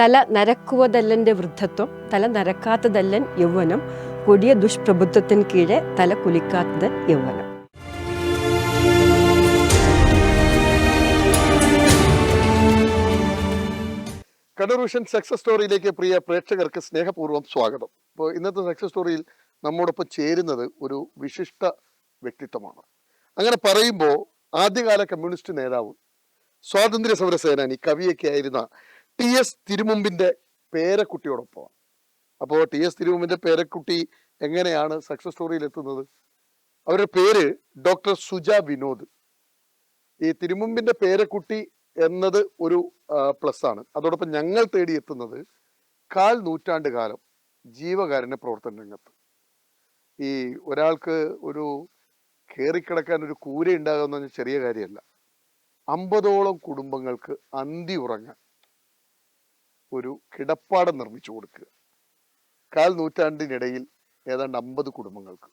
തല നരക്കുവതല്ലന്റെ വൃദ്ധത്വം തല നരക്കാത്തതല്ലൻ യൗവനം കൊടിയ ദുഷ്പ്രഭുത്വത്തിന് കീഴെ തല കുലിക്കാത്തത് യൗവനം. കണ്ണൂർ സക്സസ് സ്റ്റോറിയിലേക്ക് പ്രിയ പ്രേക്ഷകർക്ക് സ്നേഹപൂർവം സ്വാഗതം. ഇപ്പോൾ ഇന്നത്തെ സക്സസ് സ്റ്റോറിയിൽ നമ്മോടൊപ്പം ചേരുന്നത് ഒരു വിശിഷ്ട വ്യക്തിത്വമാണ്. അങ്ങനെ പറയുമ്പോൾ ആദ്യകാല കമ്മ്യൂണിസ്റ്റ് നേതാവ് സ്വാതന്ത്ര്യ സമര സേനാനി കവിയൊക്കെ ആയിരുന്ന ടി എസ് തിരുമുമ്പിന്റെ പേരക്കുട്ടിയോടൊപ്പമാണ്. അപ്പോൾ ടി എസ് തിരുമുമ്പിന്റെ പേരക്കുട്ടി എങ്ങനെയാണ് സക്സസ് സ്റ്റോറിയിൽ എത്തുന്നത്? അവരുടെ പേര് ഡോക്ടർ സുജ വിനോദ്. ഈ തിരുമുമ്പിന്റെ പേരക്കുട്ടി എന്നത് ഒരു പ്ലസ് ആണ്. അതോടൊപ്പം ഞങ്ങൾ തേടി എത്തുന്നത് കാൽ നൂറ്റാണ്ട് കാലം ജീവകാരുണ്യ പ്രവർത്തന രംഗത്ത്. ഈ ഒരാൾക്ക് ഒരു കയറിക്കിടക്കാൻ ഒരു കൂര ഉണ്ടാകുന്ന ചെറിയ കാര്യമല്ല. അമ്പതോളം കുടുംബങ്ങൾക്ക് അന്തി ഉറങ്ങാൻ. ഒരു കിടപ്പാടം നിർമ്മിച്ചു കൊടുക്കുക. കാൽ നൂറ്റാണ്ടിനിടയിൽ ഏതാണ്ട് അമ്പത് കുടുംബങ്ങൾക്ക്.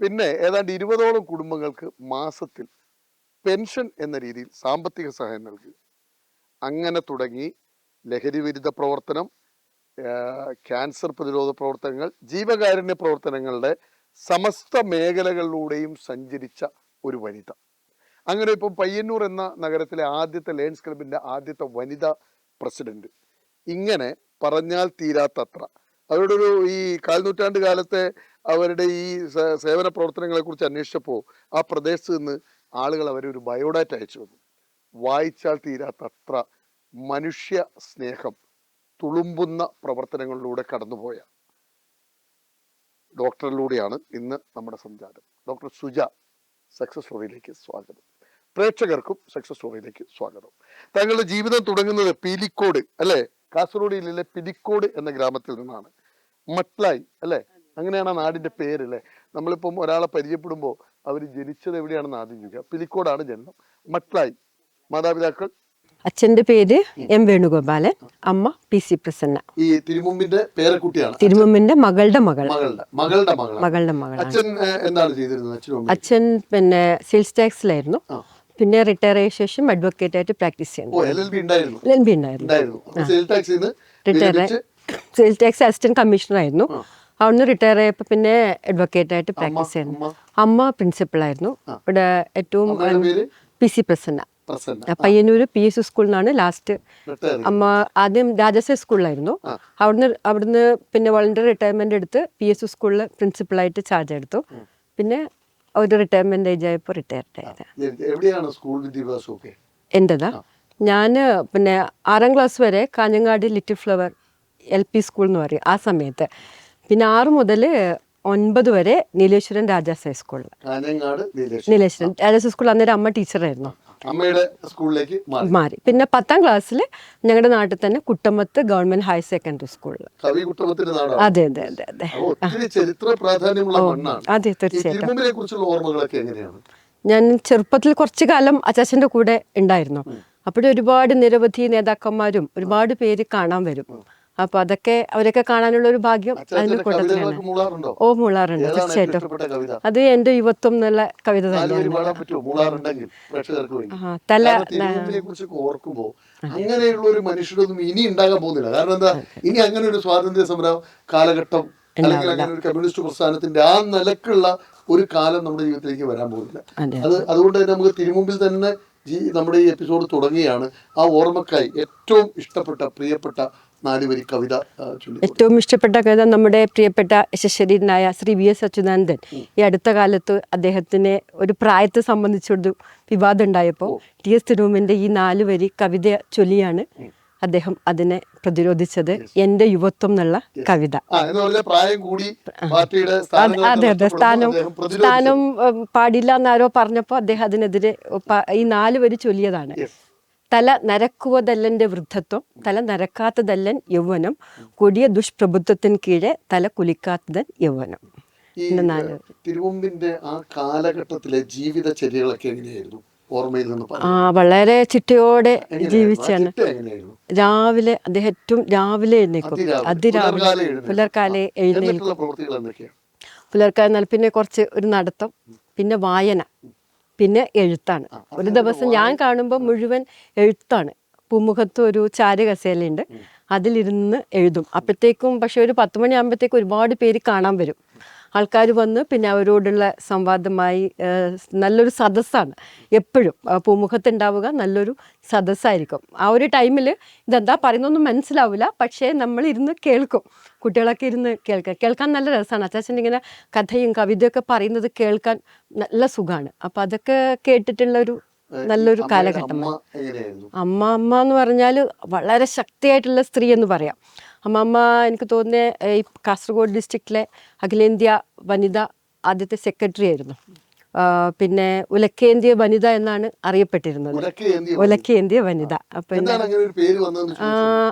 പിന്നെ ഏതാണ്ട് ഇരുപതോളം കുടുംബങ്ങൾക്ക് മാസത്തിൽ പെൻഷൻ എന്ന രീതിയിൽ സാമ്പത്തിക സഹായം നൽകുക. അങ്ങനെ തുടങ്ങി ലഹരി വിരുദ്ധ പ്രവർത്തനം ക്യാൻസർ പ്രതിരോധ പ്രവർത്തനങ്ങൾ ജീവകാരുണ്യ പ്രവർത്തനങ്ങളുടെ സമസ്ത മേഖലകളിലൂടെയും സഞ്ചരിച്ച ഒരു വനിത. അങ്ങനെ ഇപ്പം പയ്യന്നൂർ എന്ന നഗരത്തിലെ ആദ്യത്തെ ലയൺസ് ക്ലബിന്റെ ആദ്യത്തെ വനിതാ പ്രസിഡന്റ്. ഇങ്ങനെ പറഞ്ഞാൽ തീരാത്തത്ര. അവരുടെ ഒരു ഈ കാൽനൂറ്റാണ്ട് കാലത്തെ അവരുടെ ഈ സേവന പ്രവർത്തനങ്ങളെ കുറിച്ച് അന്വേഷിച്ചപ്പോൾ ആ പ്രദേശത്ത് നിന്ന് ആളുകൾ അവരെ ഒരു ബയോഡാറ്റ അയച്ചു വന്നു വായിച്ചാൽ തീരാത്തത്ര മനുഷ്യ സ്നേഹം തുളുമ്പുന്ന പ്രവർത്തനങ്ങളിലൂടെ കടന്നുപോയ ഡോക്ടറിലൂടെയാണ് ഇന്ന് നമ്മുടെ സഞ്ചാരം ഡോക്ടർ സുജ സക്സസ് സ്റ്റോറിയിലേക്ക് സ്വാഗതം. പ്രേക്ഷകർക്കും സക്സസ് സ്റ്റോറിയിലേക്ക് സ്വാഗതം. താങ്കളുടെ ജീവിതം തുടങ്ങുന്നത് പീലിക്കോട് അല്ലെ? കാസർഗോഡ് ജില്ലയിലെ പിടിക്കോട് എന്ന ഗ്രാമത്തിൽ നിന്നാണ്. മട്ലായി അല്ലേ? അങ്ങനെയാണ് ആ നാടിന്റെ പേര് അല്ലെ നമ്മളിപ്പം ഒരാളെ പരിചയപ്പെടുമ്പോൾ അവർ ജനിച്ചത് എവിടെയാണെന്ന് ആദ്യം ചോദിക്കുക. പിലിക്കോടാണ് ജന്മം മട്ലായി. മാതാപിതാക്കൾ? അച്ഛന്റെ പേര് എം വേണുഗോപാലൻ. അമ്മ പി സി പ്രസന്ന. ഈ തിരുമുമ്പിന്റെ പേരക്കുട്ടിയാണ് തിരുമുമ്പിന്റെ മകളുടെ മകൾ മകളുടെ മകളുടെ മകളാണ്. അച്ഛൻ എന്താണ് ചെയ്തിരുന്നത്? അച്ഛൻ പിന്നെ സെയിൽസ് ടാക്സിലായിരുന്നു. പിന്നെ റിട്ടയർ ആയ ശേഷം അഡ്വക്കേറ്റ് ആയിട്ട് പ്രാക്ടീസ് ചെയ്യുന്നു എൽ എൽ ബി ഉണ്ടായിരുന്നു. Retire sales tax assistant commissioner ആയിരുന്നു. അവിടുന്ന് റിട്ടയർ ആയപ്പോൾ പിന്നെ അഡ്വക്കേറ്റ് ആയിട്ട് പ്രാക്ടീസ് ചെയ്യുന്നു അമ്മ. പ്രിൻസിപ്പൾ ആയിരുന്നു. ഇവിടെ ഏറ്റവും P C Prasanna. Payyanur P S സ്കൂളിൽ നിന്നാണ് ലാസ്റ്റ് അമ്മ ആദ്യം രാജസേ സ്കൂളിലായിരുന്നു. അവിടുന്ന് അവിടുന്ന് പിന്നെ വോളണ്ടറി റിട്ടയർമെന്റ് എടുത്ത് പി എസ് സ്കൂളിൽ പ്രിൻസിപ്പളായിട്ട് ചാർജ് എടുത്തു. പിന്നെ ഒരു റിട്ടയർമെന്റ് ഏജ് ആയപ്പോൾ റിട്ടയർഡ് ആയത്. എവിടെയാണ് സ്കൂൾ വിദ്യാഭ്യാസം ഒക്കെ എന്റെതാ ഞാൻ പിന്നെ ആറാം ക്ലാസ് വരെ Kanhangad little flower L P school എന്ന് പറയും ആ സമയത്ത്. പിന്നെ ആറ് മുതൽ ഒൻപത് വരെ നീലേശ്വരൻ രാജാസ് ഹൈസ്കൂളിൽ നീലേശ്വരൻ. രാജാസ് ഹൈസ്കൂളിൽ അന്നേരം അമ്മ ടീച്ചറായിരുന്നു അമ്മയുടെ സ്കൂളിലേക്ക് മാറി. പിന്നെ പത്താം ക്ലാസ്സിൽ ഞങ്ങളുടെ നാട്ടിൽ തന്നെ കുട്ടമ്പത്ത് ഗവൺമെന്റ് ഹയർ സെക്കൻഡറി സ്കൂളിൽ കവി നാടാണ്. അതെ അതെ അതെ അതെ. ചരിത്ര പ്രാധാന്യമുള്ള മണ്ണാണ്. അതെ തീർച്ചയായിട്ടും. ഓർമ്മകളൊക്കെ എങ്ങനെയാണ്? ഞാൻ ചെറുപ്പത്തിൽ കുറച്ചു കാലം അച്ചാച്ചന്റെ കൂടെ ഉണ്ടായിരുന്നു. അപ്പോഴും ഒരുപാട് നിരവധി നേതാക്കന്മാരും ഒരുപാട് പേര് കാണാൻ വരും. അപ്പൊ അതൊക്കെ അവരൊക്കെ കാണാനുള്ള ഒരു ഭാഗ്യം അതിന്റെ കൂട്ടത്തിലാണ്. ഓ മൂളാറുണ്ട്. തീർച്ചയായിട്ടും. അത് എന്റെ യുവത്വം എന്നുള്ള കവിത തന്നെയാണ്. തല ഓർക്കുമ്പോ അങ്ങനെയുള്ള ഒരു മനുഷ്യരൊന്നും ഇനി ഉണ്ടാകാൻ പോകുന്നില്ല. കാരണം എന്താ? ഇനി അങ്ങനെ ഒരു സ്വാതന്ത്ര്യ സമര കാലഘട്ടം അല്ലെങ്കിൽ അങ്ങനെ ഒരു കമ്മ്യൂണിസ്റ്റ് പ്രസ്ഥാനത്തിന്റെ ആ നിലക്കുള്ള ഒരു കാലം നമ്മുടെ ജീവിതത്തിലേക്ക് വരാൻ പോകുന്നില്ല. അത് അതുകൊണ്ട് തന്നെ നമുക്ക് തിരുമുമ്പിൽ തന്നെ നമ്മുടെ ഈ എപ്പിസോഡ് തുടങ്ങിയാണ് ആ ഓർമ്മക്കായി ഏറ്റവും ഇഷ്ടപ്പെട്ട പ്രിയപ്പെട്ട നാലുവരി കവിത ഏറ്റവും ഇഷ്ടപ്പെട്ട കവിത നമ്മുടെ പ്രിയപ്പെട്ട യശസ്വരീനായ ശ്രീ വി എസ് അച്യുതാനന്ദൻ. ഈ അടുത്ത കാലത്ത് അദ്ദേഹത്തിന് ഒരു പ്രായത്തെ സംബന്ധിച്ചൊരു വിവാദം ഉണ്ടായപ്പോൾ ടി എസ് തിരുവമ്മിന്റെ ഈ നാല് വരി കവിത ചൊല്ലിയാണ് അദ്ദേഹം അതിനെ പ്രതിരോധിച്ചത് എന്റെ യുവത്വം എന്നുള്ള കവിത. അതെ അതെ സ്ഥാനം. സ്ഥാനം പാടില്ല എന്നാരോ പറഞ്ഞപ്പോൾ അദ്ദേഹം അതിനെതിരെ ഈ നാല് വരി ചൊല്ലിയതാണ്. തല നരക്കുവതല്ലന്റെ വൃദ്ധത്വം തല നരക്കാത്തതല്ലൻ യൗവനം കൊടിയ ദുഷ്പ്രഭുത്വത്തിന് കീഴെ തല കുലിക്കാത്തതൻ യൗവനം. തിരുവമ്പിന്റെ ആ കാലഘട്ടത്തിലെ ജീവിതചര്യകളൊക്കെ എങ്ങനെയായിരുന്നു? ഓർമ്മയിൽ നിന്ന് ആ വളരെ ചിട്ടയോടെ ജീവിച്ചാണ്. രാവിലെ അദ്ദേഹം ഏറ്റവും രാവിലെ എഴുന്നേക്കും അതിരാവിലെ. പുലർക്കാലെ എഴുന്നേൽക്കും. പുലർക്കാലെ എന്നാൽ പിന്നെ കുറച്ച് ഒരു നടത്തം പിന്നെ വായന. പിന്നെ എഴുത്താണ്. ഒരു ദിവസം ഞാൻ കാണുമ്പോൾ മുഴുവൻ എഴുത്താണ്. പൂമുഖത്ത് ഒരു ചാരുകസേലയുണ്ട്. അതിലിരുന്ന് എഴുതും. അപ്പോഴത്തേക്കും പക്ഷെ ഒരു പത്ത് മണിയാകുമ്പോഴത്തേക്കും ഒരുപാട് പേര് കാണാൻ വരും. ആൾക്കാർ വന്ന് പിന്നെ അവരോടുള്ള സംവാദമായി നല്ലൊരു സദസ്സാണ്. എപ്പോഴും പൂമുഖത്തുണ്ടാവുക നല്ലൊരു സദസ്സായിരിക്കും. ആ ഒരു ടൈമിൽ ഇതെന്താ പറയുന്നൊന്നും മനസ്സിലാവില്ല പക്ഷേ നമ്മൾ ഇരുന്ന് കേൾക്കും. കുട്ടികളൊക്കെ ഇരുന്ന് കേൾക്കാം. കേൾക്കാൻ നല്ല രസമാണ് അച്ചാച്ചൻ ഇങ്ങനെ കഥയും കവിതയൊക്കെ പറയുന്നത് കേൾക്കാൻ നല്ല സുഖമാണ് അപ്പം അതൊക്കെ കേട്ടിട്ടുള്ള ഒരു നല്ലൊരു കാലഘട്ടം അമ്മ അമ്മ എന്ന് പറഞ്ഞാൽ വളരെ ശക്തിയായിട്ടുള്ള സ്ത്രീ എന്ന് പറയാം. അമ്മമ്മ എനിക്ക് തോന്നുന്നത് ഈ കാസർഗോഡ് ഡിസ്ട്രിക്റ്റിലെ അഖിലേന്ത്യാ വനിത ആദ്യത്തെ സെക്രട്ടറി ആയിരുന്നു. പിന്നെ ഉലക്കേന്ത്യ വനിത എന്നാണ് അറിയപ്പെട്ടിരുന്നത്. ഉലക്കേന്ത്യ വനിത. ആ,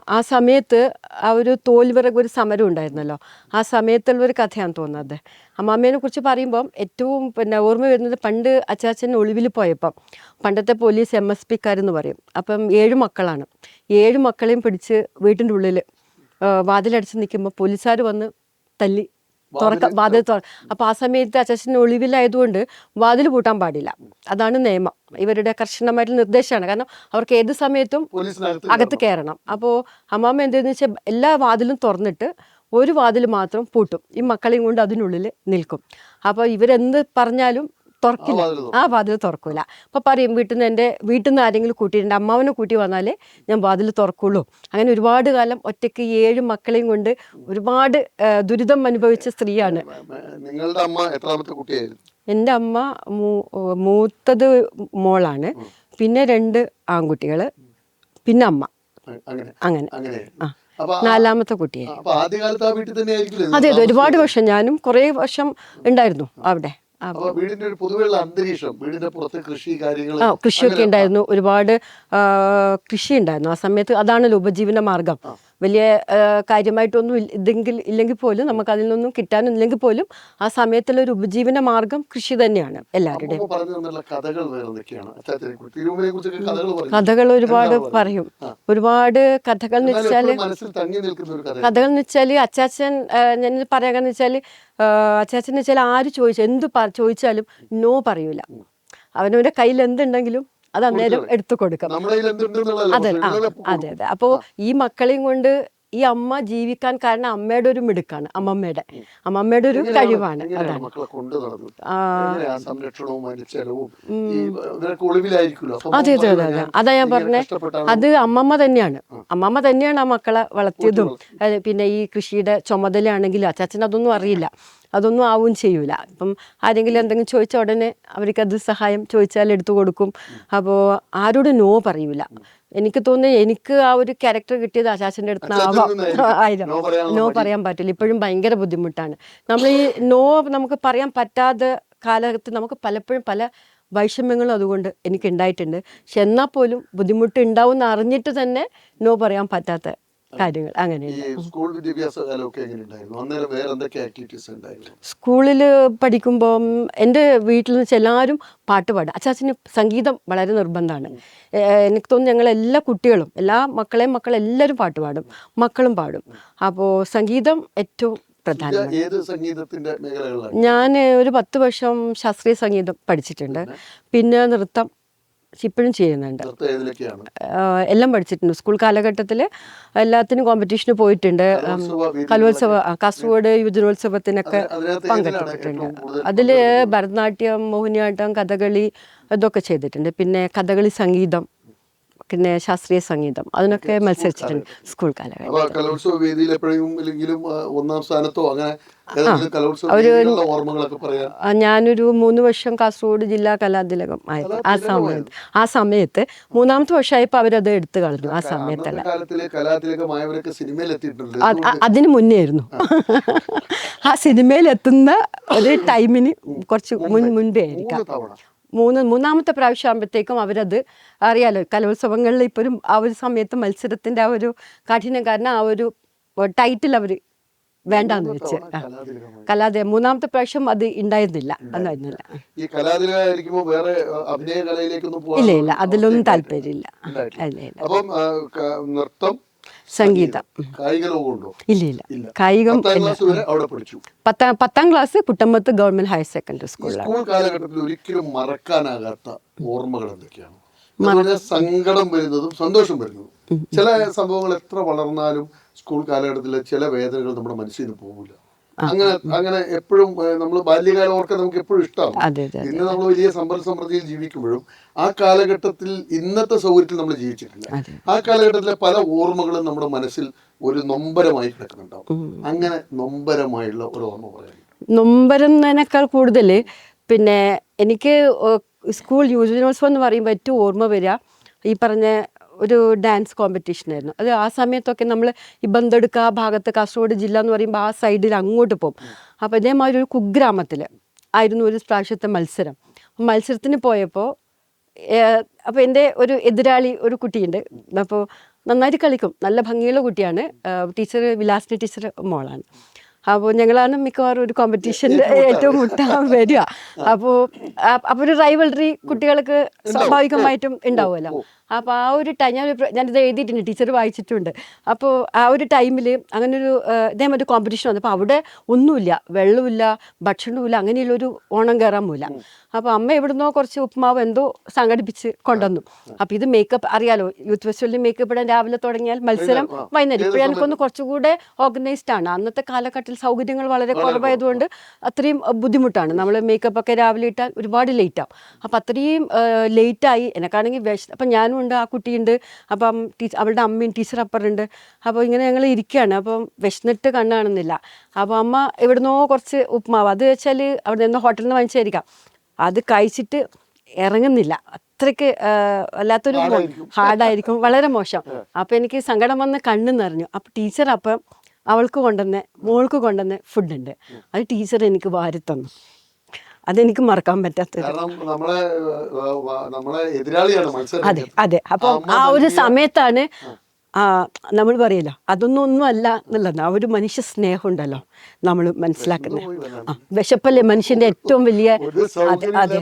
ആ സമയത്ത് ആ ഒരു തോൽവിറക് ഒരു സമരം ഉണ്ടായിരുന്നല്ലോ. ആ സമയത്തുള്ള ഒരു കഥയാണ് തോന്നുന്നത് അമ്മാമ്മേനെ കുറിച്ച് പറയുമ്പം ഏറ്റവും പിന്നെ ഓർമ്മ വരുന്നത് പണ്ട് അച്ചാച്ചൻ ഒളിവിൽ പോയപ്പം പണ്ടത്തെ പോലീസ് എം എസ് പിക്കാരെന്ന് പറയും. അപ്പം ഏഴ് മക്കളാണ്. ഏഴ് മക്കളെയും പിടിച്ച് വീട്ടിന്റെ ഉള്ളിൽ വാതിലടച്ച് നിൽക്കുമ്പോൾ പോലീസുകാർ വന്ന് തല്ലി തുറക്ക വാതിൽ തുറ അപ്പോൾ ആ സമയത്ത് അച്ചാച്ചൻ ഒളിവിലായതുകൊണ്ട് വാതിൽ പൂട്ടാൻ പാടില്ല. അതാണ് നിയമം. ഇവരുടെ കർശനമായിട്ടുള്ള നിർദ്ദേശമാണ്. കാരണം അവർക്ക് ഏത് സമയത്തും അകത്ത് കയറണം. അപ്പോൾ അമ്മാമ്മ എന്തെന്ന് വെച്ചാൽ എല്ലാ വാതിലും തുറന്നിട്ട് ഒരു വാതിൽ മാത്രം പൂട്ടും. ഈ മക്കളെയും കൊണ്ട് അതിനുള്ളിൽ നിൽക്കും. അപ്പോൾ ഇവരെന്ത് പറഞ്ഞാലും തുറക്കില്ല. ആ വാതിൽ തുറക്കൂല. അപ്പൊ പറയും വീട്ടിൽ നിന്ന് എന്റെ വീട്ടിൽ നിന്ന് ആരെങ്കിലും കൂട്ടിയിട്ടുണ്ട്. അമ്മാവനെ കൂട്ടി വന്നാലേ ഞാൻ വാതിൽ തുറക്കുള്ളൂ. അങ്ങനെ ഒരുപാട് കാലം ഒറ്റയ്ക്ക് ഏഴ് മക്കളെയും കൊണ്ട് ഒരുപാട് ദുരിതം അനുഭവിച്ച സ്ത്രീയാണ്. നിങ്ങളുടെ അമ്മ എത്രാമത്തെ കുട്ടിയായിരുന്നു? എന്റെ അമ്മ മൂത്തത് മോളാണ്. പിന്നെ രണ്ട് ആൺകുട്ടികൾ പിന്നെ അമ്മ. അങ്ങനെ. ആ. നാലാമത്തെ കുട്ടിയെ. അതെ അതെ. ഒരുപാട് വർഷം ഞാനും കുറേ വർഷം ഉണ്ടായിരുന്നു അവിടെ. വീടിന്റെ ഒരു പൊതുവെയുള്ള അന്തരീക്ഷം വീടിന്റെ പുറത്ത് കൃഷി കാര്യങ്ങൾ കൃഷിയൊക്കെ ഉണ്ടായിരുന്നു. ഒരുപാട് കൃഷി ഉണ്ടായിരുന്നു. ആ സമയത്ത് അതാണല്ലോ ഉപജീവന മാർഗം. വലിയ കാര്യമായിട്ടൊന്നും ഇതെങ്കിൽ ഇല്ലെങ്കിൽ പോലും നമുക്ക് അതിൽ നിന്നും കിട്ടാനില്ലെങ്കിൽ പോലും ആ സമയത്തുള്ള ഒരു ഉപജീവന മാർഗം കൃഷി തന്നെയാണ് എല്ലാവരുടെയും. കഥകൾ ഒരുപാട് പറയും. ഒരുപാട് കഥകൾ എന്ന് വെച്ചാൽ കഥകൾ എന്ന് വെച്ചാൽ അച്ചാച്ചൻ ഞാൻ പറയാന്ന് വെച്ചാൽ അച്ചാച്ചൻ എന്ന് വെച്ചാൽ ആര് ചോദിച്ചു എന്ത് ചോദിച്ചാലും നോ പറയൂല. അവനവന്റെ കയ്യിൽ എന്തുണ്ടെങ്കിലും അത് അന്നേരം എടുത്തു കൊടുക്കും അതെ അതെ അതെ. അപ്പോൾ ഈ മക്കളെയും കൊണ്ട് ഈ അമ്മ ജീവിക്കാൻ കാരണം അമ്മയുടെ ഒരു മിടുക്കാണ് അമ്മമ്മയുടെ. അമ്മമ്മയുടെ ഒരു കഴിവാണ്. അതാണ്. അതെ അതെ അതെ അതെ. അതാ ഞാൻ പറഞ്ഞേ. അത് അമ്മമ്മ തന്നെയാണ്. അമ്മമ്മ തന്നെയാണ് ആ മക്കളെ വളർത്തിയതും. പിന്നെ ഈ കൃഷിയുടെ ചുമതലയാണെങ്കിൽ അച്ചാച്ചൻ അതൊന്നും അറിയില്ല. അതൊന്നും ആവും ചെയ്യൂല. ഇപ്പം ആരെങ്കിലും എന്തെങ്കിലും ചോദിച്ച ഉടനെ അവർക്ക് അത് സഹായം ചോദിച്ചാൽ എടുത്തു കൊടുക്കും. അപ്പോൾ ആരോടും നോ പറയൂല. എനിക്ക് തോന്നുന്നു എനിക്ക് ആ ഒരു ക്യാരക്ടർ കിട്ടിയത് അച്ചാച്ചന്റെ അടുത്ത് ആയിരം നോ. പറയാൻ പറ്റില്ല. ഇപ്പോഴും ഭയങ്കര ബുദ്ധിമുട്ടാണ്. നമ്മൾ ഈ നോ നമുക്ക് പറയാൻ പറ്റാത്ത കാലത്ത് നമുക്ക് പലപ്പോഴും പല വൈഷമ്യങ്ങളും അതുകൊണ്ട് എനിക്ക് ഉണ്ടായിട്ടുണ്ട് പക്ഷെ എന്നാൽ പോലും ബുദ്ധിമുട്ട് ഉണ്ടാവും എന്ന് അറിഞ്ഞിട്ട് തന്നെ നോ പറയാൻ പറ്റാത്ത കാര്യങ്ങൾ അങ്ങനെയുണ്ട്. സ്കൂൾ അന്നേരം വേറെ എന്തൊക്കെ ആക്ടിവിറ്റീസ് ഉണ്ടായിരുന്നു? സ്കൂളിൽ പഠിക്കുമ്പം എന്റെ വീട്ടിൽ നിന്ന് വെച്ചാൽ എല്ലാവരും പാട്ട് പാടും അച്ചാച്ചന് സംഗീതം വളരെ നിർബന്ധമാണ്. എനിക്ക് തോന്നുന്നു ഞങ്ങൾ എല്ലാ കുട്ടികളും എല്ലാ മക്കളെയും മക്കളെല്ലാവരും പാട്ട് പാടും മക്കളും പാടും. അപ്പോൾ സംഗീതം ഏറ്റവും പ്രധാനമാണ്. ഞാൻ ഒരു പത്ത് വർഷം ശാസ്ത്രീയ സംഗീതം പഠിച്ചിട്ടുണ്ട്. പിന്നെ നൃത്തം. ഇപ്പോഴും ചെയ്യുന്നുണ്ട്. എല്ലാം പഠിച്ചിട്ടുണ്ട്. സ്കൂൾ കാലഘട്ടത്തിൽ എല്ലാത്തിനും കോമ്പറ്റീഷന് പോയിട്ടുണ്ട്. കലോത്സവ കാസർഗോഡ് യുവജനോത്സവത്തിനൊക്കെ പങ്കെടുത്തിട്ടുണ്ട്. അതിൽ ഭരതനാട്യം മോഹിനിയാട്ടം കഥകളി ഇതൊക്കെ ചെയ്തിട്ടുണ്ട്. പിന്നെ കഥകളി സംഗീതം. പിന്നെ ശാസ്ത്രീയ സംഗീതം അതിനൊക്കെ മത്സരിച്ചിട്ടുണ്ട് സ്കൂൾ കാലഘട്ടം. ഞാനൊരു മൂന്ന് വർഷം കാസർഗോഡ് ജില്ലാ കലാതിലകം ആയിരുന്നു ആ സമയത്ത് ആ സമയത്ത് മൂന്നാമത്തെ വർഷമായപ്പോൾ അവരത് എടുത്തു കളഞ്ഞു ആ സമയത്തല്ല. അതിന് മുന്നേ ആയിരുന്നു ആ സിനിമയിൽ എത്തുന്ന ഒരു ടൈമിന് കുറച്ച് മുൻ മുൻപേ ആയിരിക്കാം മൂന്ന് മൂന്നാമത്തെ പ്രാവശ്യം ആകുമ്പോഴത്തേക്കും അവരത് അറിയാലോ. കലോത്സവങ്ങളിൽ ഇപ്പോഴും ആ ഒരു സമയത്ത് മത്സരത്തിന്റെ ആ ഒരു കാഠിന്യം കാരണം ആ ഒരു ടൈറ്റിൽ അവർ വേണ്ടെന്ന് വെച്ച്. കലാതിര മൂന്നാമത്തെ പ്രാവശ്യം അത് ഉണ്ടായിരുന്നില്ല. പോകാൻ ഇല്ല ഇല്ല. അതിലൊന്നും താല്പര്യമില്ല. അല്ല ഇല്ല ഇല്ല. അപ്പം നൃത്തം സംഗീതം. ഇല്ല ഇല്ല. കായികം പത്താം പത്താം class Kuttamath government higher secondary സ്കൂളിലാണ്. സ്കൂൾ കാലഘട്ടത്തിൽ ഒരിക്കലും മറക്കാനാകാത്ത ഓർമ്മകൾ എന്തൊക്കെയാണ്? സങ്കടം വരുന്നതും സന്തോഷം വരുന്നതും. ചില സംഭവങ്ങൾ എത്ര വളർന്നാലും സ്കൂൾ കാലഘട്ടത്തിലെ ചില വേദനകൾ നമ്മുടെ മനസ്സിൽ നിന്ന് പോകില്ല അങ്ങനെ അങ്ങനെ എപ്പോഴും നമ്മൾ ബാല്യകാലം ഓർക്കാൻ നമുക്ക് എപ്പോഴും ഇഷ്ടമാണ് ഇന്ന് നമ്മൾ വലിയ സമ്പൽ സമൃദ്ധിയിൽ ജീവിക്കുമ്പോഴും ആ കാലഘട്ടത്തിൽ ഇന്നത്തെ സൗകര്യത്തിൽ നമ്മൾ ജീവിച്ചിട്ടില്ല. ആ കാലഘട്ടത്തിലെ പല ഓർമ്മകളും നമ്മുടെ മനസ്സിൽ ഒരു നൊമ്പരമായി കിടക്കുന്നുണ്ടാവും. അങ്ങനെ നൊമ്പരമായുള്ള ഒരു ഓർമ്മ പറയാം. നൊമ്പരുന്നതിനേക്കാൾ കൂടുതൽ പിന്നെ എനിക്ക് സ്കൂൾ യുവജനോത്സവം എന്ന് പറയുമ്പോൾ ഏറ്റവും ഓർമ്മ വരിക ഈ പറഞ്ഞ ഒരു ഡാൻസ് കോമ്പറ്റീഷൻ ആയിരുന്നു. അത് ആ സമയത്തൊക്കെ നമ്മൾ ഈ ബന്ധെടുക്ക ആ ഭാഗത്ത് കാസർഗോഡ് ജില്ല എന്ന് പറയുമ്പോൾ ആ സൈഡിൽ അങ്ങോട്ട് പോകും. അപ്പോൾ ഇതേമാതിരി ഒരു കുഗ്രാമത്തിൽ ആയിരുന്നു ഒരു പ്രാവശ്യത്തെ മത്സരം. മത്സരത്തിന് പോയപ്പോൾ അപ്പോൾ എന്റെ ഒരു എതിരാളി ഒരു കുട്ടിയുണ്ട്. അപ്പോൾ നന്നായിട്ട് കളിക്കും. നല്ല ഭംഗിയുള്ള കുട്ടിയാണ്. ടീച്ചർ വിലാസിനി ടീച്ചർ മോളാണ്. അപ്പോൾ ഞങ്ങളാണ് മിക്കവാറും ഒരു കോമ്പറ്റീഷനിൽ ഏറ്റവും മുട്ടാൻ വരിക. അപ്പോൾ അപ്പോൾ ഒരു റൈവൽറി കുട്ടികൾക്ക് സ്വാഭാവികമായിട്ടും ഉണ്ടാവുമല്ലോ. അപ്പോൾ ആ ഒരു ടൈം ഞാൻ ഞാനിത് എഴുതിയിട്ടുണ്ട് ടീച്ചർ വായിച്ചിട്ടുണ്ട്. അപ്പോൾ ആ ഒരു ടൈമിൽ അങ്ങനെ ഒരു ഇതേമാതിരി കോമ്പറ്റീഷൻ വന്നപ്പോൾ അവിടെ ഒന്നുമില്ല. വെള്ളമില്ല ഭക്ഷണമില്ല അങ്ങനെയുള്ളൊരു ഓണം കയറാൻ പോല അപ്പോൾ അമ്മ എവിടുന്നോ കുറച്ച് ഉപ്പുമാവ് എന്തോ സംഘടിപ്പിച്ച് കൊണ്ടുവന്നു. അപ്പോൾ ഇത് മേക്കപ്പ് അറിയാലോ യൂത്ത് ഫെസ്റ്റിവലിൽ മേക്കപ്പ് ഇടാൻ രാവിലെ തുടങ്ങിയാൽ മത്സരം. വൈകുന്നേരം. ഇപ്പോൾ എനിക്കൊന്ന് കുറച്ചുകൂടെ ഓർഗനൈസ്ഡ് ആണ്. അന്നത്തെ കാലഘട്ടത്തിൽ സൗകര്യങ്ങൾ വളരെ കുറവായതുകൊണ്ട് അത്രയും ബുദ്ധിമുട്ടാണ്. നമ്മൾ മേക്കപ്പ് ഒക്കെ രാവിലെ ഇട്ടാൽ ഒരുപാട് ലേറ്റ് ആവും. അപ്പം അത്രയും ലേറ്റായി എനക്കാണെങ്കിൽ വിശ അപ്പം ഞാനും ഉണ്ട് ആ കുട്ടിയുണ്ട്. അപ്പം ടീച്ചർ അവളുടെ അമ്മയും ടീച്ചർ അപ്പറുണ്ട് അപ്പോൾ ഇങ്ങനെ ഞങ്ങൾ ഇരിക്കുകയാണ് അപ്പം വിശന്നിട്ട് കണ്ണാണെന്നില്ല. അപ്പോൾ അമ്മ എവിടുന്നോ കുറച്ച് ഉപ്പുമാവ് അത് വെച്ചാൽ അവിടെ നിന്ന് ഹോട്ടലിൽ നിന്ന് വാങ്ങിച്ചായിരിക്കാം അത് കഴിച്ചിട്ട് ഇറങ്ങുന്നില്ല. അത്രയ്ക്ക് വല്ലാത്തൊരു ഹാർഡായിരിക്കും. വളരെ മോശം. അപ്പം എനിക്ക് സങ്കടം വന്ന് കണ്ണു നിറഞ്ഞു. അപ്പം ടീച്ചർ അപ്പം അവൾക്ക് കൊണ്ടുവന്ന മോൾക്ക് കൊണ്ടുവന്ന ഫുഡുണ്ട്. അത് ടീച്ചർ എനിക്ക് വാരി തന്നു. അതെനിക്ക് മറക്കാൻ പറ്റാത്ത അതെ അതെ. അപ്പം ആ ഒരു സമയത്താണ് നമ്മൾ പറയല്ലോ അതൊന്നും ഒന്നും അല്ല എന്നുള്ളത്. ആ ഒരു മനുഷ്യ സ്നേഹം ഉണ്ടല്ലോ നമ്മൾ മനസ്സിലാക്കുന്നത് ആ വിശപ്പല്ലേ മനുഷ്യന്റെ ഏറ്റവും വലിയ അതെ അതെ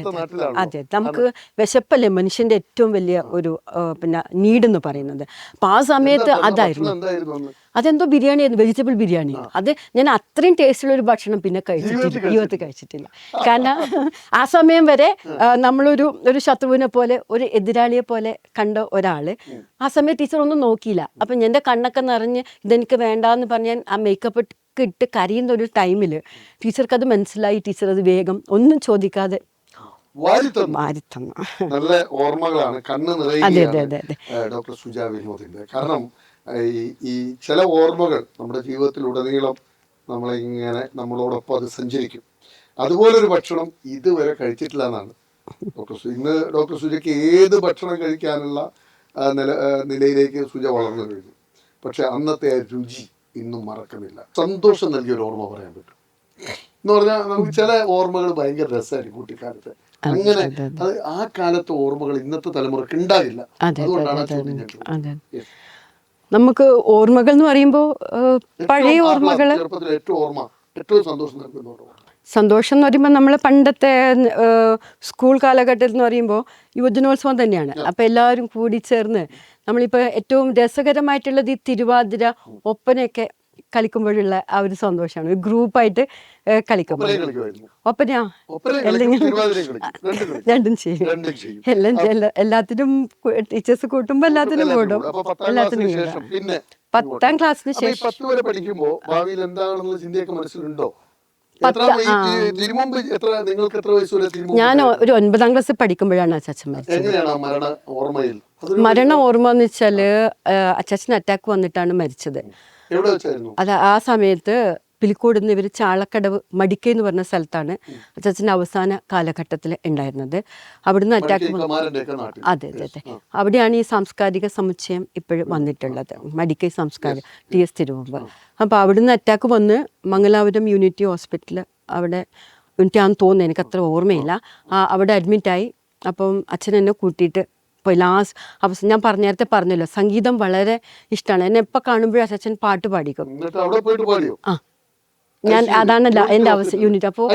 അതെ. നമുക്ക് വിശപ്പല്ലേ മനുഷ്യന്റെ ഏറ്റവും വലിയ ഒരു പിന്നെ നീഡ് എന്ന് പറയുന്നത്. അപ്പൊ ആ സമയത്ത് അതായിരുന്നു? അതെന്തോ ബിരിയാണി ആയിരുന്നു വെജിറ്റബിൾ ബിരിയാണി. അത് ഞാൻ അത്രയും ടേസ്റ്റുള്ള ഒരു ഭക്ഷണം പിന്നെ കഴിച്ചിട്ടില്ല. ജീവിതത്തിൽ കഴിച്ചിട്ടില്ല. കാരണം ആ സമയം വരെ നമ്മളൊരു ഒരു ശത്രുവിനെ പോലെ ഒരു എതിരാളിയെ പോലെ കണ്ട ഒരാൾ. ആ സമയം ടീച്ചർ ഒന്നും നോക്കിയില്ല അപ്പം എന്റെ കണ്ണൊക്കെ നിറഞ്ഞ് ഇതെനിക്ക് വേണ്ടാന്ന് പറഞ്ഞ് ആ മേക്കപ്പ് ഇട്ട് കരയുന്ന ഒരു ടൈമിൽ ടീച്ചർക്ക് അത് മനസ്സിലായി. ടീച്ചർ അത് വേഗം ഒന്നും ചോദിക്കാതെ നല്ല ഓർമ്മകളാണ്. കണ്ണ് അതെ, ഡോക്ടർ സുജാ വിനോദിന്റെ കാരണം ഈ ഈ ചില ഓർമ്മകൾ നമ്മുടെ ജീവിതത്തിലുടനീളം നമ്മളെ ഇങ്ങനെ നമ്മളോടൊപ്പം അത് സഞ്ചരിക്കും. അതുപോലൊരു ഭക്ഷണം ഇതുവരെ കഴിച്ചിട്ടില്ല എന്നാണ് ഡോക്ടർ സു ഇന്ന് ഡോക്ടർ സുജയ്ക്ക് ഏത് ഭക്ഷണം കഴിക്കാനുള്ള നില നിലയിലേക്ക് സുജ വളർന്നു കഴിഞ്ഞു. പക്ഷെ അന്നത്തെ ആ രുചി ഇന്നും മറക്കുന്നില്ല. സന്തോഷം നൽകിയ ഒരു ഓർമ്മ പറയാൻ പറ്റും. എന്ന് പറഞ്ഞാൽ നമുക്ക് ചില ഓർമ്മകൾ ഭയങ്കര രസമായിരിക്കും കുട്ടിക്കാലത്ത്. അങ്ങനെ അതെ, ആ കാലത്തെ ഓർമ്മകൾ ഇന്നത്തെ തലമുറയ്ക്ക് ഉണ്ടാകില്ല. അതെ, അതെ, അതുകൊണ്ടാണ് ചോദ്യം ഞാൻ അതെ. ചോദിച്ചത്. Yes. നമുക്ക് ഓർമ്മകൾ എന്ന് പറയുമ്പോൾ പഴയ ഓർമ്മകൾ സന്തോഷം എന്ന് പറയുമ്പോൾ നമ്മൾ പണ്ടത്തെ സ്കൂൾ കാലഘട്ടത്തിൽ എന്ന് പറയുമ്പോൾ യുവജനോത്സവം തന്നെയാണ്. അപ്പോൾ എല്ലാവരും കൂടി ചേർന്ന് നമ്മളിപ്പോൾ ഏറ്റവും രസകരമായിട്ടുള്ളത് ഈ തിരുവാതിര ഒപ്പനയൊക്കെ കളിക്കുമ്പോഴുള്ള ആ ഒരു സന്തോഷമാണ്. ഒരു ഗ്രൂപ്പായിട്ട് കളിക്കുമ്പോൾ കളിക്കും. രണ്ടും ചെയ്യും. എല്ലാം എല്ലാ- എല്ലാത്തിനും ടീച്ചേഴ്സ് കൂട്ടുമ്പോ എല്ലാത്തിനും എല്ലാത്തിനും കൂടും. കൂടും. അപ്പൊ പത്താം എല്ലാത്തിനും പത്താം ക്ലാസ്സിന് ശേഷം പത്ത് വരെ പഠിക്കുമ്പോ ഭാവിയിൽ എന്താണെന്നുള്ള ചിന്തയൊക്കെ മനസ്സിലുണ്ടോ? ഞാൻ ഒരു ഒൻപതാം ക്ലാസ്സിൽ പഠിക്കുമ്പോഴാണ് അച്ചാച്ചൻ മരിച്ചത്. മരണ ഓർമ്മ എന്ന് വെച്ചാൽ അച്ചാച്ചൻ അറ്റാക്ക് വന്നിട്ടാണ് മരിച്ചത്. എവിടെ വെച്ചായിരുന്നു? അത് ആ സമയത്ത് പിലിക്കോട് നിന്ന് ഇവർ ചാളക്കടവ് മടിക്കൈ എന്ന് പറഞ്ഞ സ്ഥലത്താണ് അച്ചാച്ചന്റെ അവസാന കാലഘട്ടത്തിൽ ഉണ്ടായിരുന്നത് അവിടുന്ന് അറ്റാക്ക് അതെ അതെ അതെ. അവിടെയാണ് ഈ സാംസ്കാരിക സമുച്ചയം ഇപ്പോഴും വന്നിട്ടുള്ളത്. മടിക്കൈ സംസ്കാരം ടി എസ് തിരുവമ്പ്. അപ്പോൾ അവിടുന്ന് അറ്റാക്ക് വന്ന് മംഗലാപുരം യൂണിറ്റി ഹോസ്പിറ്റൽ അവിടെ യൂണിറ്റി ആണെന്ന് തോന്നുന്നു. എനിക്ക് അത്ര ഓർമ്മയില്ല. ആ, അവിടെ അഡ്മിറ്റായി. അപ്പം അച്ഛൻ എന്നെ കൂട്ടിയിട്ട് ഇപ്പോൾ ലാസ്റ്റ് അവസാനം ഞാൻ പറഞ്ഞ നേരത്തെ പറഞ്ഞല്ലോ സംഗീതം വളരെ ഇഷ്ടമാണ് എന്നെ എപ്പോൾ കാണുമ്പോഴും അച്ഛൻ പാട്ട് പാടിക്കും. ആ. ഞാൻ അതാണ്? അതാണല്ലോ എന്റെ? അവസ്ഥ യൂണിറ്റ്. അപ്പോൾ?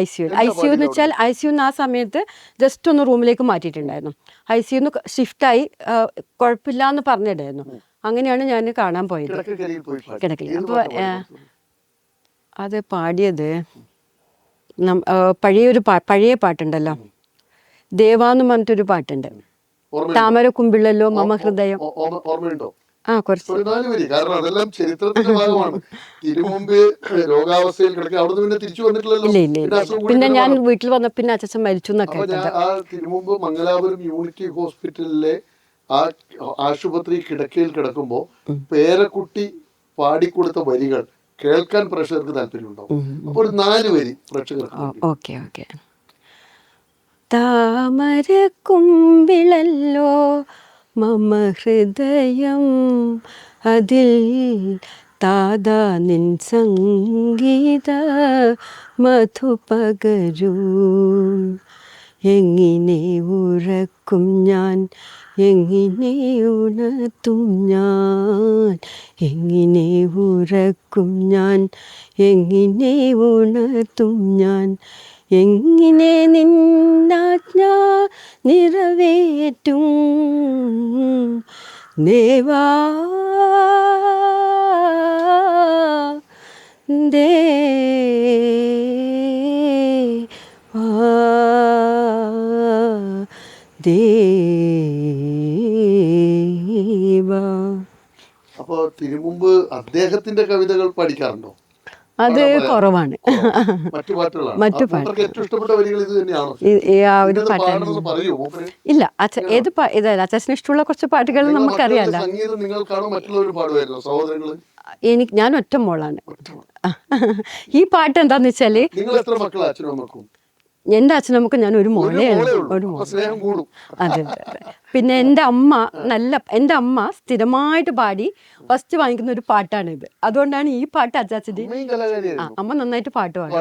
I C U I C U എന്ന് വെച്ചാൽ ഐ സി യു ആ സമയത്ത് ജസ്റ്റ് ഒന്ന് റൂമിലേക്ക് മാറ്റിയിട്ടുണ്ടായിരുന്നു. ഐ സി യുന്ന് ഷിഫ്റ്റായി കുഴപ്പമില്ല എന്ന് പറഞ്ഞിട്ടായിരുന്നു അങ്ങനെയാണ് ഞാൻ കാണാൻ പോയത്. കിടക്കില്ല അപ്പോൾ? അത് പാടിയത് പഴയൊരു പഴയ പാട്ടുണ്ടല്ലോ. ദേവാന്ന് പറഞ്ഞിട്ടൊരു പാട്ടുണ്ട്? താമര കുമ്പിള്ളല്ലോ മമ ഹൃദയം. ഓർമ്മയുണ്ടോ? ആ കുറച്ച്. ഒരു നാല് വരി കാരണം അതെല്ലാം ചരിത്രത്തിന്റെ ഭാഗമാണ്. തിരുമുമ്പ് രോഗാവസ്ഥയിൽ കിടക്കുക അവിടുന്ന് പിന്നെ തിരിച്ചു വന്നിട്ടില്ലല്ലോ. പിന്നെ ഞാൻ വീട്ടിൽ വന്ന പിന്നെ അച്ഛൻ മരിച്ചു ആ തിരുമുമ്പ് മംഗലാപുരം യൂണിറ്റി ഹോസ്പിറ്റലിലെ ആ ആശുപത്രി കിടക്കയിൽ കിടക്കുമ്പോ പേരക്കുട്ടി പാടിക്കൊടുത്ത വരികൾ കേൾക്കാൻ പ്രേക്ഷകർക്ക് താല്പര്യമുണ്ടാവും. അപ്പൊ ഒരു നാല് വരി പ്രേക്ഷകർക്ക്. Okay okay. താമര കുമ്പിളല്ലോ മമ ഹൃദയം അതിൽ താതാ നിൻ സംഗീത മധുപകരൂ. എങ്ങനെ ഉറക്കും ഞാൻ എങ്ങിനെ ഉണർത്തും ഞാൻ എങ്ങിനെ ഉറക്കും ഞാൻ എങ്ങിനെ ഉണർത്തും ഞാൻ എങ്ങിനെ നിന്നാജ്ഞ നിറവേറ്റും? ദേവാ ദേവ അപ്പോൾ തിരുമുമ്പ് അദ്ദേഹത്തിന്റെ കവിതകൾ പഠിക്കാറുണ്ടോ? അത് കുറവാണ്. മറ്റു പാട്ടുകളാണ്. മറ്റു ആ, ഏറ്റവും ഇഷ്ടപ്പെട്ട വരികൾ ഇത് തന്നെയാണോ? ഒരു പാട്ടാണ്. ഇല്ല അച്ഛൻ ഏത് ഇതല്ല അച്ഛന് ഇഷ്ടമുള്ള കുറച്ച് പാട്ടുകൾ നമുക്കറിയാലോ. സംഗീതം നിങ്ങൾക്കാണോ മറ്റുള്ളവർ പാടുമായിരുന്നോ? സഹോദരങ്ങൾ? എനിക്ക് ഞാൻ ഒറ്റ മോളാണ്. ഈ പാട്ട് എന്താന്ന് വെച്ചാൽ നിങ്ങൾ എത്ര മക്കളാ അച്ഛനും അമ്മക്കും? എന്റെ അച്ഛനമ്മക്ക് ഞാൻ ഒരു ഉള്ളൂ. ഒരു കൂടും. അതെ അതെ അതെ. പിന്നെ എന്റെ അമ്മ നല്ല എന്റെ അമ്മ സ്ഥിരമായിട്ട് പാടി ഫസ്റ്റ് വാങ്ങിക്കുന്ന ഒരു പാട്ടാണ് ഇത്. അതുകൊണ്ടാണ് ഈ പാട്ട് അച്ചാച്ചന്റെ അമ്മ നന്നായിട്ട് പാട്ട് പാടും.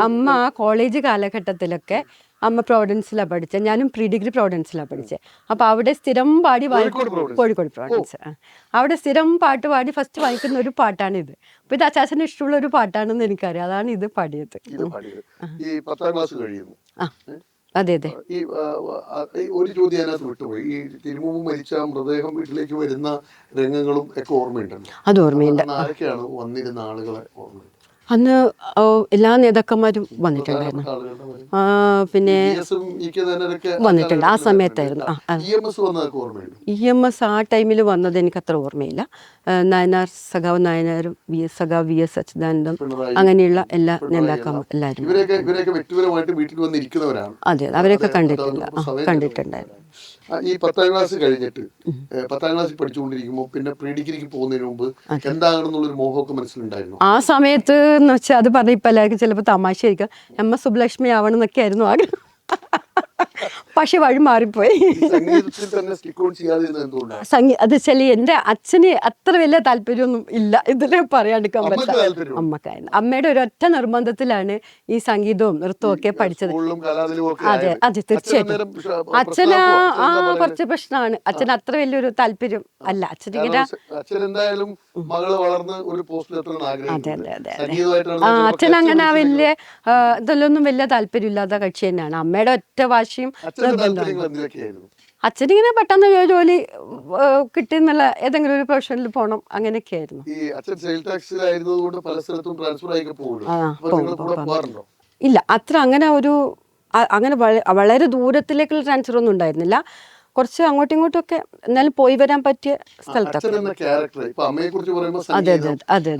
അമ്മ കോളേജ് കാലഘട്ടത്തിലൊക്കെ അമ്മ പ്രോവിഡൻസിലാണ് പഠിച്ചത് ഞാനും പ്രീ ഡിഗ്രി പ്രോവിഡൻസിലാണ് പഠിച്ചത് അപ്പോൾ അവിടെ സ്ഥിരം പാടി കോഴിക്കോട് പ്രോവിഡൻസ്. അവിടെ സ്ഥിരം പാട്ട് പാടി ഫസ്റ്റ് വായിക്കുന്ന ഒരു പാട്ടാണ് ഇത്. അപ്പോൾ ഇത് അച്ചാച്ചന് ഇഷ്ടമുള്ള ഒരു പാട്ടാണെന്ന് എനിക്കറിയാം. അതാണ് ഇത് പാടിയത്. ഈ പത്താം ക്ലാസ് കഴിയുന്നു. അതെ അതെ. ഈ ഒരു ചോദ്യം അതിനകത്ത് വിട്ടുപോയി. ഈ തിരുമുമ്പ് മരിച്ച മൃതദേഹം വീട്ടിലേക്ക് വരുന്ന രംഗങ്ങളും ഒക്കെ ഓർമ്മയുണ്ടല്ലോ. അത് ഓർമ്മയുണ്ട്. ആരൊക്കെയാണ് വന്നിരുന്ന ആളുകളെ ഓർമ്മയുണ്ട്? അന്ന് എല്ലാ നേതാക്കന്മാരും വന്നിട്ടുണ്ടായിരുന്നു പിന്നെ വന്നിട്ടുണ്ട്. ആ സമയത്തായിരുന്നു. ഇ എം എസ് ആ ടൈമിൽ വന്നത് എനിക്ക് അത്ര ഓർമ്മയില്ല നയനാർ സഖാവ് നായനാരും വി എസ് സഖാവ് വി എസ് അച്യുതാനന്ദം അങ്ങനെയുള്ള എല്ലാ നേതാക്കളും എല്ലാവരും അതെ ആ സമയം കണ്ടിട്ടുണ്ടായിരുന്നു. ഈ പത്താം ക്ലാസ് കഴിഞ്ഞിട്ട് പത്താം ക്ലാസ്സിൽ പഠിച്ചുകൊണ്ടിരിക്കുമ്പോൾ പിന്നെ പ്രീ ഡിഗ്രിക്ക് പോകുന്നതിന് മുമ്പ് എന്താകണമെന്നുള്ളൊരു മോഹമൊക്കെ മനസ്സിലുണ്ടായിരുന്നു? ആ സമയത്ത് എന്ന് വെച്ചാൽ അത് പറഞ്ഞ ഇപ്പം എല്ലാവർക്കും ചിലപ്പോൾ തമാശയായിരിക്കും. എം എസ് സുബ്ലക്ഷ്മി ആവണം എന്നൊക്കെ ആയിരുന്നു ആഗ്രഹം. പക്ഷെ വഴി മാറിപ്പോയി. അത് ശരി എന്റെ അച്ഛന് അത്ര വലിയ താല്പര്യമൊന്നും ഇല്ല. ഇതിൽ പറയാണ്ടിക്കാൻ പറ്റില്ല. അമ്മക്കായിരുന്നു അമ്മയുടെ ഒരൊറ്റ നിർബന്ധത്തിലാണ് ഈ സംഗീതവും നൃത്തവും ഒക്കെ പഠിച്ചത്. അതെ അതെ തീർച്ചയായിട്ടും. അച്ഛൻ അച്ഛന് ആ അച്ഛൻ കുറച്ച് പ്രശ്നമാണ്. അച്ഛന് അത്ര വലിയൊരു താല്പര്യം അല്ല. അച്ഛൻ എത്തണം അതെ അതെ അച്ഛൻ അങ്ങനെ വലിയ ഇതിലൊന്നും വലിയ താല്പര്യം ഇല്ലാത്ത കക്ഷി തന്നെയാണ്. അമ്മയുടെ ഒറ്റ വാശിയും നിർബന്ധമാണ് അച്ഛനിങ്ങനെ പെട്ടെന്ന് ജോലി കിട്ടുന്നുള്ള ഏതെങ്കിലും ഒരു പ്രൊഫഷനിൽ പോകണം അങ്ങനെയൊക്കെ ആയിരുന്നു. ഈ അച്ഛൻ സെയിൽ പല സ്ഥലത്തും ട്രാൻസ്ഫർ ആയി പോകും. ഇല്ല അത്ര അങ്ങനെ ഒരു അങ്ങനെ വളരെ ദൂരത്തിലേക്കുള്ള ട്രാൻസ്ഫർ ഒന്നും ഉണ്ടായിരുന്നില്ല. കുറച്ച് അങ്ങോട്ടും ഇങ്ങോട്ടും ഒക്കെ എന്നാലും പോയി വരാൻ പറ്റിയ സ്ഥലത്തൊക്കെ. അതെ അതെ അതെ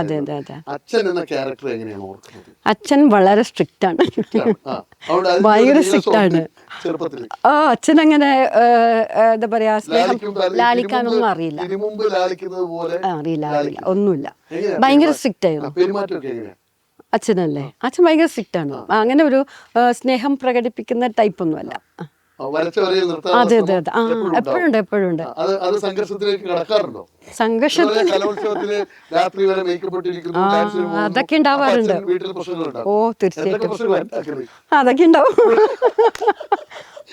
അതെ അതെ അതെ. അച്ഛൻ വളരെ സ്ട്രിക്റ്റ് ആണ്. ഭയങ്കര സ്ട്രിക്റ്റ് ആണ്. ആ അച്ഛൻ അങ്ങനെ എന്താ പറയാ സ്നേഹം ലാലിക്കാനൊന്നും അറിയില്ല. അറിയില്ല അറിയില്ല. ഒന്നുമില്ല. ഭയങ്കര സ്ട്രിക്റ്റ് ആയിരുന്നു. അച്ഛനല്ലേ? അച്ഛൻ ഭയങ്കര സ്ട്രിക്റ്റ് ആണ്. അങ്ങനെ ഒരു സ്നേഹം പ്രകടിപ്പിക്കുന്ന ടൈപ്പ് അതെ അതെ അതെ. ആ എപ്പോഴും ഉണ്ട് എപ്പോഴും ഉണ്ട് അത് സംഘർഷത്തിലേക്ക് കടക്കാറുണ്ടോ? സംഘർഷത്തിൽ കലോത്സവത്തിൽ രാത്രി വരെ മേക്കപ്പ് അതൊക്കെ ഉണ്ടാവാറുണ്ട്. ഓ തീർച്ചയായിട്ടും? അതൊക്കെ ഉണ്ടാവും.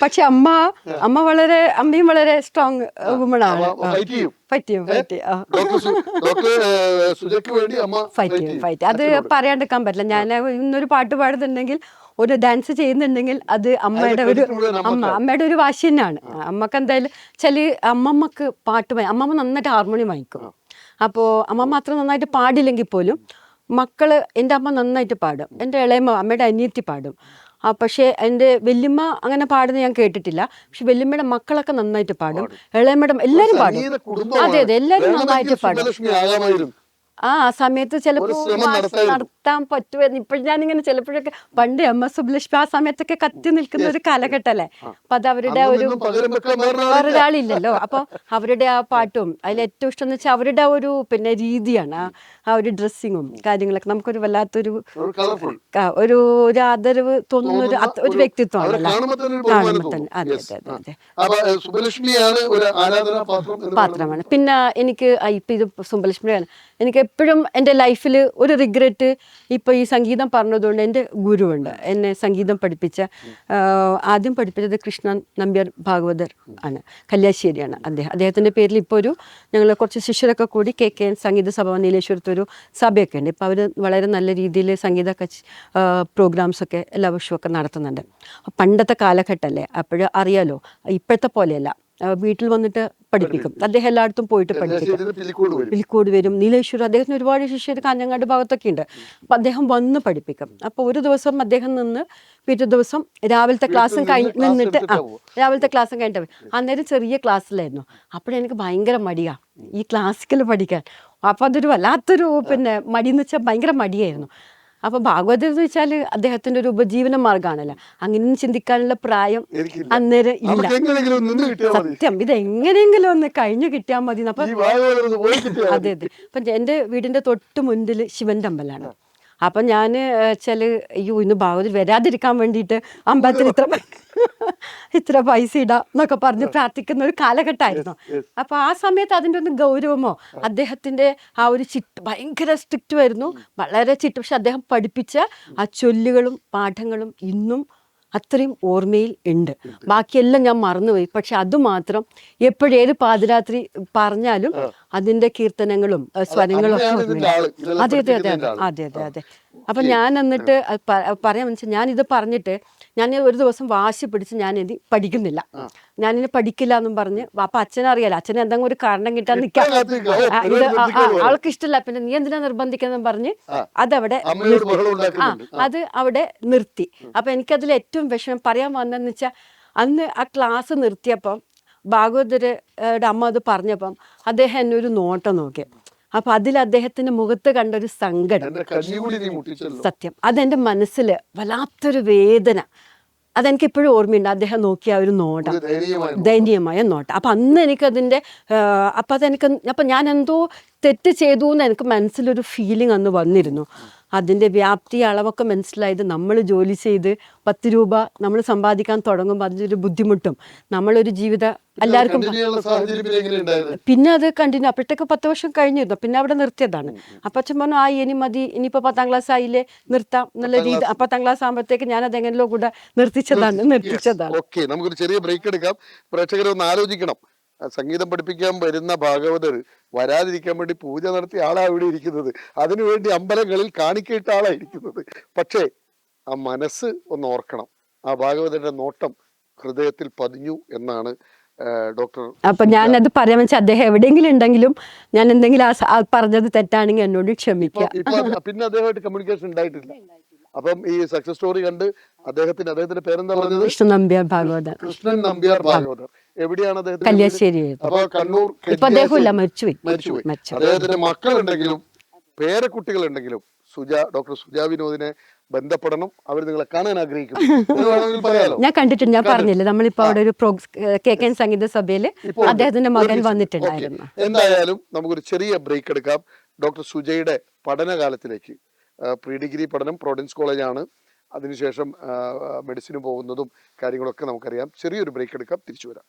പക്ഷെ അമ്മ അമ്മ വളരെ അമ്മയും വളരെ സ്ട്രോങ് വുമൺ ആണ്. പറ്റിയും ചെയ്യും. ഫൈറ്റ്. ഫൈറ്റ് അത് പറയാണ്ടിരിക്കാൻ പറ്റില്ല. ഞാൻ ഇന്നൊരു പാട്ട് പാടുന്നുണ്ടെങ്കിൽ ഒരു ഡാൻസ് ചെയ്യുന്നുണ്ടെങ്കിൽ അത് അമ്മയുടെ ഒരു അമ്മ അമ്മയുടെ ഒരു വാശി തന്നെയാണ് അമ്മയ്ക്ക് എന്തായാലും ചില അമ്മമ്മക്ക് പാട്ട് അമ്മമ്മ നന്നായിട്ട് ഹാർമോണിയം വാങ്ങിക്കും അപ്പോൾ അമ്മ മാത്രം നന്നായിട്ട് പാടില്ലെങ്കിൽ പോലും മക്കൾ എന്റെ അമ്മ നന്നായിട്ട് പാടും. എന്റെ ഇളയമ്മ അമ്മയുടെ അനിയത്തി പാടും. ആ പക്ഷേ എന്റെ വല്യമ്മ അങ്ങനെ പാടുന്ന ഞാൻ കേട്ടിട്ടില്ല. പക്ഷെ വല്യമ്മയുടെ മക്കളൊക്കെ നന്നായിട്ട് പാടും. ഇളയമ്മയുടെ എല്ലാവരും പാടും. അതെ അതെ എല്ലാവരും നന്നായിട്ട് പാടും. ആ സമയത്ത് ചിലപ്പോൾ. നടത്താൻ പറ്റുമായിരുന്നു ഇപ്പോൾ ഞാനിങ്ങനെ ചിലപ്പോഴൊക്കെ പണ്ട് എം എസ് സുബ്ലക്ഷ്മി ആ സമയത്തൊക്കെ കത്തി നിൽക്കുന്ന ഒരു കാലഘട്ടമല്ലേ അപ്പൊ അത് അവരുടെ ഒരു. വേറൊരാളില്ലല്ലോ. അപ്പൊ അവരുടെ ആ പാട്ടും അതിൽ ഏറ്റവും ഇഷ്ടം എന്ന് വെച്ചാൽ അവരുടെ ഒരു പിന്നെ രീതിയാണ് ആ- ഒരു ഡ്രസ്സിങ്ങും കാര്യങ്ങളൊക്കെ. നമുക്കൊരു വല്ലാത്തൊരു ഒരു ഒരു ആദരവ് തോന്നുന്ന ഒരു ഒരു വ്യക്തിത്വമാണ് വ്യക്തിത്വമാണല്ലോ കാണുമ്പോൾ തന്നെ. അതെ അതെ അതെ. പാത്രമാണ്. പിന്നെ എനിക്ക് ഇപ്പൊ ഇത് സുമ്പലക്ഷ്മിയാണ് എനിക്ക് എപ്പോഴും എന്റെ ലൈഫിൽ ഒരു റിഗ്രറ്റ് ഇപ്പോൾ ഈ സംഗീതം പറഞ്ഞതുകൊണ്ട് എന്റെ ഗുരുവുണ്ട്. എന്നെ സംഗീതം പഠിപ്പിച്ച ആദ്യം പഠിപ്പിച്ചത് കൃഷ്ണൻ നമ്പ്യാർ ഭാഗവതർ ആണ്. കല്യാശ്ശേരിയാണ് അദ്ദേഹം. അദ്ദേഹത്തിന്റെ പേരിൽ ഇപ്പോൾ ഒരു ഞങ്ങൾ കുറച്ച് ശിഷ്യരൊക്കെ കൂടി കെ കെ സംഗീത സഭ നീലേശ്വരത്ത് ഒരു സഭയൊക്കെ ഉണ്ട്. ഇപ്പോൾ അവർ വളരെ നല്ല രീതിയിൽ സംഗീത കച്ച് പ്രോഗ്രാംസൊക്കെ എല്ലാ വർഷമൊക്കെ നടത്തുന്നുണ്ട്. പണ്ടത്തെ കാലഘട്ടമല്ലേ അപ്പോഴും അറിയാലോ? ഇപ്പോഴത്തെ പോലെയല്ല. വീട്ടിൽ വന്നിട്ട് പഠിപ്പിക്കും. അദ്ദേഹം എല്ലായിടത്തും പോയിട്ട് പഠിപ്പിക്കും. പിലിക്കൂട് വരും. നീലേശ്വരം നീലേശ്വർ അദ്ദേഹത്തിന് ഒരുപാട് ശിഷ്യർ കാഞ്ഞങ്ങാട് ഭാഗത്തൊക്കെ ഉണ്ട്. അപ്പം അദ്ദേഹം വന്ന് പഠിപ്പിക്കും. അപ്പോൾ ഒരു ദിവസം അദ്ദേഹം നിന്ന് പിറ്റേ ദിവസം രാവിലത്തെ ക്ലാസ്സും കഴിഞ്ഞ് നിന്നിട്ട് ആ രാവിലത്തെ ക്ലാസ്സും കഴിഞ്ഞിട്ട് അന്നേരം ചെറിയ ക്ലാസ്സിലായിരുന്നു. അപ്പോഴെനിക്ക് ഭയങ്കര മടിയാ ഈ ക്ലാസിക്കൽ പഠിക്കാൻ. അപ്പോൾ അതൊരു വല്ലാത്തൊരു പിന്നെ മടി എന്ന് വെച്ചാൽ ഭയങ്കര മടിയായിരുന്നു. അപ്പോൾ ഭാഗവതം എന്ന് വെച്ചാൽ അദ്ദേഹത്തിന്റെ ഒരു ഉപജീവന മാർഗമാണല്ലോ. അങ്ങനെ ചിന്തിക്കാനുള്ള പ്രായം. അന്നേരം ഇല്ല. സത്യം. ഇത് എങ്ങനെയെങ്കിലും ഒന്ന് കഴിഞ്ഞു കിട്ടിയാൽ മതി. അപ്പൊ അതെ അതെ. അപ്പം എന്റെ വീടിന്റെ തൊട്ട് മുൻപിൽ ശിവന്റെ അമ്പലമാണ്. അപ്പം ഞാൻ വെച്ചാൽ അയ്യോ ഇന്ന് ഭാഗവതർ വരാതിരിക്കാൻ വേണ്ടിയിട്ട് അമ്പലത്തിൽ ഇത്ര ഇത്ര പൈസ ഇടാം എന്നൊക്കെ പറഞ്ഞ് പ്രാർത്ഥിക്കുന്ന ഒരു കാലഘട്ടമായിരുന്നു. അപ്പോൾ ആ സമയത്ത് അതിന്റെ ഒന്ന് ഗൗരവമോ? അദ്ദേഹത്തിന്റെ ആ ഒരു ചിട്ട് ഭയങ്കര സ്ട്രിക്റ്റ് ആയിരുന്നു. വളരെ ചിട്ട്. പക്ഷെ അദ്ദേഹം പഠിപ്പിച്ച ആ ചൊല്ലുകളും പാഠങ്ങളും ഇന്നും അത്രയും ഓർമ്മയിൽ ഉണ്ട്. ബാക്കിയെല്ലാം ഞാൻ മറന്നുപോയി. പക്ഷെ അതുമാത്രം എപ്പോഴേത് എപ്പോഴും പാതിരാത്രി പറഞ്ഞാലും അതിന്റെ കീർത്തനങ്ങളും സ്വരങ്ങളും അതെ അതെ അതെ അതെ. അതെ അതെ അപ്പൊ ഞാൻ എന്നിട്ട് പറയാൻ വെച്ചാൽ ഞാൻ ഇത് പറഞ്ഞിട്ട് ഞാൻ ഒരു ദിവസം വാശി പിടിച്ച് ഞാൻ ഇത് പഠിക്കുന്നില്ല. ഞാനിനി പഠിക്കില്ല എന്നും പറഞ്ഞ് അപ്പൊ അച്ഛനറിയാലോ അച്ഛന് എന്തെങ്കിലും ഒരു കാരണം കിട്ടാൻ നിൽക്കാം ഇത്. ആൾക്ക് ഇഷ്ടമില്ല പിന്നെ നീ എന്തിനാ നിർബന്ധിക്കുന്നെന്ന് പറഞ്ഞ് അതവിടെ. ആ അത് അവിടെ നിർത്തി. അപ്പൊ എനിക്കതിൽ ഏറ്റവും വിഷമം പറയാൻ വന്നെന്ന് വെച്ചാൽ അന്ന് ആ ക്ലാസ് നിർത്തിയപ്പം ഭാഗവതരുടെ അമ്മ അത് പറഞ്ഞപ്പം അദ്ദേഹം എന്നെ ഒരു നോട്ടം നോക്കി. അപ്പൊ അതിൽ അദ്ദേഹത്തിന്റെ മുഖത്ത് കണ്ട ഒരു സങ്കടം സത്യം. അതെന്റെ മനസ്സിൽ വല്ലാത്തൊരു വേദന. അതെനിക്ക് ഇപ്പോഴും ഓർമ്മയുണ്ട്. അദ്ദേഹം നോക്കിയ ആ ഒരു നോട്ടം. ദയനീയമായ ദയനീയമായ നോട്ടം. അപ്പം അന്ന് എനിക്കതിന്റെ അപ്പം അതെനിക്ക് അപ്പം ഞാൻ എന്തോ തെറ്റ് ചെയ്തു എന്ന് എനിക്ക് മനസ്സിലൊരു ഫീലിംഗ് അന്ന് വന്നിരുന്നു. അതിന്റെ വ്യാപ്തി അളവൊക്കെ മനസ്സിലായത് നമ്മൾ ജോലി ചെയ്ത് പത്ത് രൂപ നമ്മൾ സമ്പാദിക്കാൻ തുടങ്ങുമ്പോൾ അതിന്റെ ബുദ്ധിമുട്ടും. നമ്മളൊരു ജീവിത എല്ലാവർക്കും പിന്നെ അത് കണ്ടിന്യൂ അപ്പോഴത്തേക്ക് പത്ത് വർഷം കഴിഞ്ഞിരുന്നു. പിന്നെ അവിടെ നിർത്തിയതാണ്. അപ്പം അച്ഛൻ പറഞ്ഞു ആ ഇനി മതി ഇനിയിപ്പോൾ പത്താം ക്ലാസ് ആയില്ലേ നിർത്താം എന്നുള്ള രീതി. പത്താം ക്ലാസ് ആകുമ്പോഴത്തേക്ക് ഞാൻ അത് എങ്ങനെയോ കൂടെ നിർത്തിച്ചതാണ് നിർത്തിച്ചതാണ്. ഓക്കെ നമുക്കൊരു ചെറിയ ബ്രേക്ക് എടുക്കാം. പ്രേക്ഷകരെ ഒന്ന് ആലോചിക്കണം. സംഗീതം പഠിപ്പിക്കാൻ വരുന്ന ഭാഗവതർ വരാതിരിക്കാൻ വേണ്ടി പൂജ നടത്തിയ ആളാണ് ഇവിടെ ഇരിക്കുന്നത്. അതിനുവേണ്ടി അമ്പലങ്ങളിൽ കാണിക്കേട്ട ആളാണ് ഇരിക്കുന്നത്. പക്ഷേ ആ മനസ്സ് ഒന്ന് ഓർക്കണം. ആ ഭാഗവതന്റെ നോട്ടം ഹൃദയത്തിൽ പതിഞ്ഞു എന്നാണ് ഡോക്ടർ അപ്പൊ ഞാനത് പറയാൻ വെച്ചാൽ അദ്ദേഹം എവിടെയെങ്കിലും ഉണ്ടെങ്കിലും ഞാൻ എന്തെങ്കിലും ആ പറഞ്ഞത് തെറ്റാണെങ്കിൽ എന്നോട് ക്ഷമിക്കുക ഇപ്പൊ പിന്നെ അദ്ദേഹമായിട്ട് കമ്മ്യൂണിക്കേഷൻ ഉണ്ടായിട്ടില്ല. അപ്പം ഈ സക്സസ് സ്റ്റോറി കണ്ട് അദ്ദേഹത്തിന് അദ്ദേഹത്തിന്റെ പേരെന്താ പറഞ്ഞത്? കൃഷ്ണൻ നമ്പ്യാർ ഭാഗവതർ. കൃഷ്ണൻ നമ്പ്യാർ ഭാഗവതർ. എവിടെയാണ് അദ്ദേഹത്തിന്റെ മക്കളുണ്ടെങ്കിലും കല്യാശ്ശേരി അപ്പൊ കണ്ണൂർ ഇപ്പൊ മരിച്ചുപോയി. മരിച്ചുപോയി. അദ്ദേഹത്തിന്റെ മക്കളുണ്ടെങ്കിലും പേരക്കുട്ടികളുണ്ടെങ്കിലും സുജ ഡോക്ടർ സുജ വിനോദിനെ ബന്ധപ്പെടണം. അവർ നിങ്ങളെ കാണാൻ ആഗ്രഹിക്കുന്നു. ഞാൻ കണ്ടിട്ടുണ്ട് ഞാൻ പറഞ്ഞില്ലേ? നമ്മളിപ്പോ അവിടെ ഒരു കേക്കൻ കെ കെ സംഗീത സഭയിൽ അദ്ദേഹത്തിന്റെ മകൻ. വന്നിട്ടുണ്ടായിരുന്നു. എന്തായാലും നമുക്കൊരു ചെറിയ ബ്രേക്ക് എടുക്കാം. ഡോക്ടർ സുജയുടെ പഠനകാലത്തിലേക്ക്. പ്രീ ഡിഗ്രി പഠനം പ്രോഡിൻസ് കോളേജാണ്. അതിനുശേഷം മെഡിസിന് പോകുന്നതും കാര്യങ്ങളൊക്കെ നമുക്കറിയാം. ചെറിയൊരു ബ്രേക്ക് എടുക്കാം. തിരിച്ചു വരാം.